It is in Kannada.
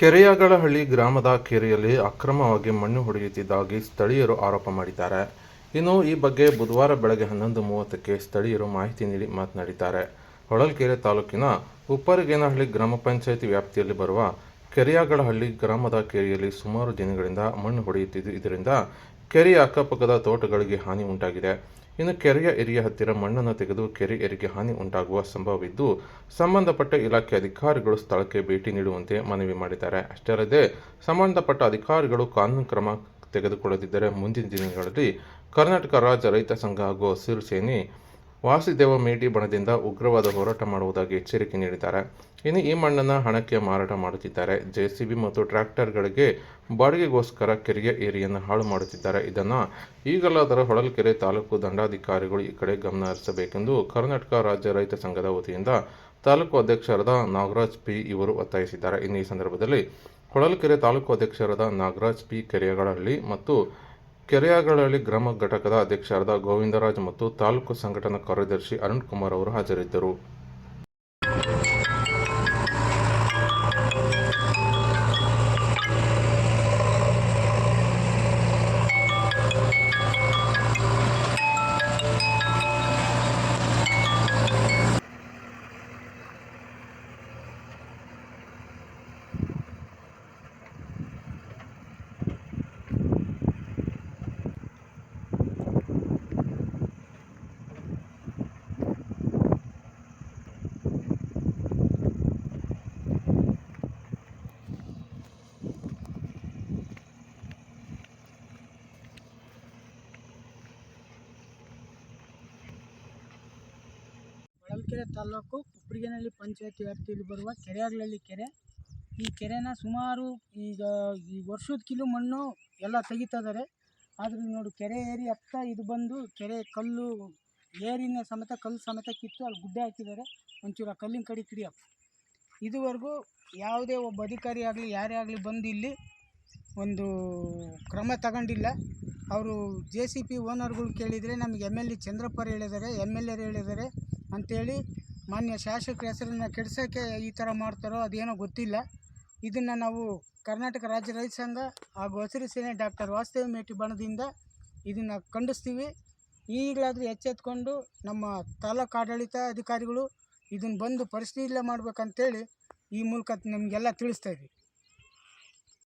ಕೆರೆಯಗಳಹಳ್ಳಿ ಗ್ರಾಮದ ಕೆರೆಯಲ್ಲಿ ಅಕ್ರಮವಾಗಿ ಮಣ್ಣು ಹೊಡೆಯುತ್ತಿದ್ದಾಗಿ ಸ್ಥಳೀಯರು ಆರೋಪ ಮಾಡಿದ್ದಾರೆ. ಇನ್ನು ಈ ಬಗ್ಗೆ ಬುಧವಾರ ಬೆಳಗ್ಗೆ ಹನ್ನೊಂದು ಮೂವತ್ತಕ್ಕೆ ಸ್ಥಳೀಯರು ಮಾಹಿತಿ ನೀಡಿ ಮಾತನಾಡಿದ್ದಾರೆ. ಹೊಳಲ್ಕೆರೆ ತಾಲೂಕಿನ ಉಪ್ಪರಗೇನಹಳ್ಳಿ ಗ್ರಾಮ ಪಂಚಾಯಿತಿ ವ್ಯಾಪ್ತಿಯಲ್ಲಿ ಬರುವ ಕೆರೆಯಗಳಹಳ್ಳಿ ಗ್ರಾಮದ ಕೆರೆಯಲ್ಲಿ ಸುಮಾರು ದಿನಗಳಿಂದ ಮಣ್ಣು ಹೊಡೆಯುತ್ತಿದ್ದು, ಇದರಿಂದ ಕೆರೆಯ ಅಕ್ಕಪಕ್ಕದ ತೋಟಗಳಿಗೆ ಹಾನಿ ಉಂಟಾಗಿದೆ. ಇನ್ನು ಕೆರೆಯ ಏರಿಯ ಹತ್ತಿರ ಮಣ್ಣನ್ನು ತೆಗೆದು ಕೆರೆ ಏರಿಗೆ ಹಾನಿ ಉಂಟಾಗುವ ಸಂಭವವಿದ್ದು, ಸಂಬಂಧಪಟ್ಟ ಇಲಾಖೆ ಅಧಿಕಾರಿಗಳು ಸ್ಥಳಕ್ಕೆ ಭೇಟಿ ನೀಡುವಂತೆ ಮನವಿ ಮಾಡಿದ್ದಾರೆ. ಅಷ್ಟೇ ಸಂಬಂಧಪಟ್ಟ ಅಧಿಕಾರಿಗಳು ಕಾನೂನು ಕ್ರಮ ತೆಗೆದುಕೊಳ್ಳದಿದ್ದರೆ ಮುಂದಿನ ದಿನಗಳಲ್ಲಿ ಕರ್ನಾಟಕ ರಾಜ್ಯ ರೈತ ಸಂಘ ಹಾಗೂ ಹಸಿರು ಸೇನೆ ವಾಸುದೇವ ಮೇಟಿ ಬಣದಿಂದ ಉಗ್ರವಾದ ಹೋರಾಟ ಮಾಡುವುದಾಗಿ ಎಚ್ಚರಿಕೆ ನೀಡಿದ್ದಾರೆ. ಇನ್ನು ಈ ಮಣ್ಣನ್ನು ಹಣಕ್ಕೆ ಮಾರಾಟ ಮಾಡುತ್ತಿದ್ದಾರೆ. ಜೆಸಿಬಿ ಮತ್ತು ಟ್ರ್ಯಾಕ್ಟರ್ಗಳಿಗೆ ಬಾಡಿಗೆಗೋಸ್ಕರ ಕೆರೆಯ ಏರಿಯನ್ನು ಹಾಳು ಮಾಡುತ್ತಿದ್ದಾರೆ. ಇದನ್ನು ಈಗಲಾದರೂ ಹೊಳಲ್ಕೆರೆ ತಾಲೂಕು ದಂಡಾಧಿಕಾರಿಗಳು ಈ ಕಡೆ ಗಮನ ಹರಿಸಬೇಕೆಂದು ಕರ್ನಾಟಕ ರಾಜ್ಯ ರೈತ ಸಂಘದ ವತಿಯಿಂದ ತಾಲೂಕು ಅಧ್ಯಕ್ಷರಾದ ನಾಗರಾಜ್ ಪಿ ಇವರು ಒತ್ತಾಯಿಸಿದ್ದಾರೆ. ಇನ್ನು ಈ ಸಂದರ್ಭದಲ್ಲಿ ಹೊಳಲ್ಕೆರೆ ತಾಲೂಕು ಅಧ್ಯಕ್ಷರಾದ ನಾಗರಾಜ್ ಪಿ ಕೆರೆಯಗಳಹಳ್ಳಿ ಮತ್ತು ಕೆರೆಯಗಳಹಳ್ಳಿ ಗ್ರಾಮ ಘಟಕದ ಅಧ್ಯಕ್ಷರಾದ ಗೋವಿಂದರಾಜ್ ಮತ್ತು ತಾಲೂಕು ಸಂಘಟನಾ ಕಾರ್ಯದರ್ಶಿ ಅರುಣ್ ಕುಮಾರ್ ಅವರು ಹಾಜರಿದ್ದರು. ಹೊಳಲ್ಕೆರೆ ತಾಲೂಕು ಕುಪ್ಪರಿಗೆನಹಳ್ಳಿ ಪಂಚಾಯತಿ ವ್ಯಾಪ್ತಿಯಲ್ಲಿ ಬರುವ ಕೆರೆಯಾಗ್ಲಹಳ್ಳಿ ಕೆರೆ. ಈ ಕೆರೆನ ಸುಮಾರು ಈಗ ಈ ವರ್ಷದ ಕಿಲು ಮಣ್ಣು ಎಲ್ಲ ತೆಗಿತಾ ಇದ್ದಾರೆ ಆದರೆ ನೋಡಿ, ಕೆರೆ ಏರಿ ಹತ್ತ ಇದು ಬಂದು ಕೆರೆ ಕಲ್ಲು ಏರಿನ ಸಮೇತ, ಕಲ್ಲು ಸಮೇತ ಕಿತ್ತು, ಅಲ್ಲಿ ಗುಡ್ಡೆ ಹಾಕಿದ್ದಾರೆ. ಒಂಚೂರು ಆ ಕಲ್ಲಿನ ಕಡೆ ಕಿಡಿಯಪ್ಪ ಇದುವರೆಗೂ ಯಾವುದೇ ಒಬ್ಬ ಅಧಿಕಾರಿ ಆಗಲಿ, ಯಾರೇ ಆಗಲಿ ಬಂದು ಇಲ್ಲಿ ಒಂದು ಕ್ರಮ ತಗೊಂಡಿಲ್ಲ. ಅವರು ಜೆ ಸಿ ಪಿ ಓನರ್ಗಳು ಕೇಳಿದರೆ ನಮಗೆ ಎಂ ಎಲ್ ಎ ಚಂದ್ರಪ್ಪರು ಹೇಳಿದ್ದಾರೆ ಎಂ ಎಲ್ ಎರು ಹೇಳಿದ್ದಾರೆ. ಅಂಥೇಳಿ ಮಾನ್ಯ ಶಾಸಕರ ಹೆಸರನ್ನು ಕೆಡ್ಸೋಕ್ಕೆ ಈ ಥರ ಮಾಡ್ತಾರೋ ಅದೇನೋ ಗೊತ್ತಿಲ್ಲ. ಇದನ್ನು ನಾವು ಕರ್ನಾಟಕ ರಾಜ್ಯ ರೈತ ಸಂಘ ಹಾಗೂ ಹಸಿರು ಸೇನೆ ಡಾಕ್ಟರ್ ವಾಸುದೇವ ಮೇಟಿ ಬಣದಿಂದ ಇದನ್ನು ಖಂಡಿಸ್ತೀವಿ. ಈಗಲಾದರೂ ಎಚ್ಚೆತ್ಕೊಂಡು ನಮ್ಮ ತಾಲೂಕು ಆಡಳಿತ ಅಧಿಕಾರಿಗಳು ಇದನ್ನು ಬಂದು ಪರಿಶೀಲನೆ ಮಾಡ್ಬೇಕಂತೇಳಿ ಈ ಮೂಲಕ ನಿಮಗೆಲ್ಲ ತಿಳಿಸ್ತಾ ಇದ್ವಿ.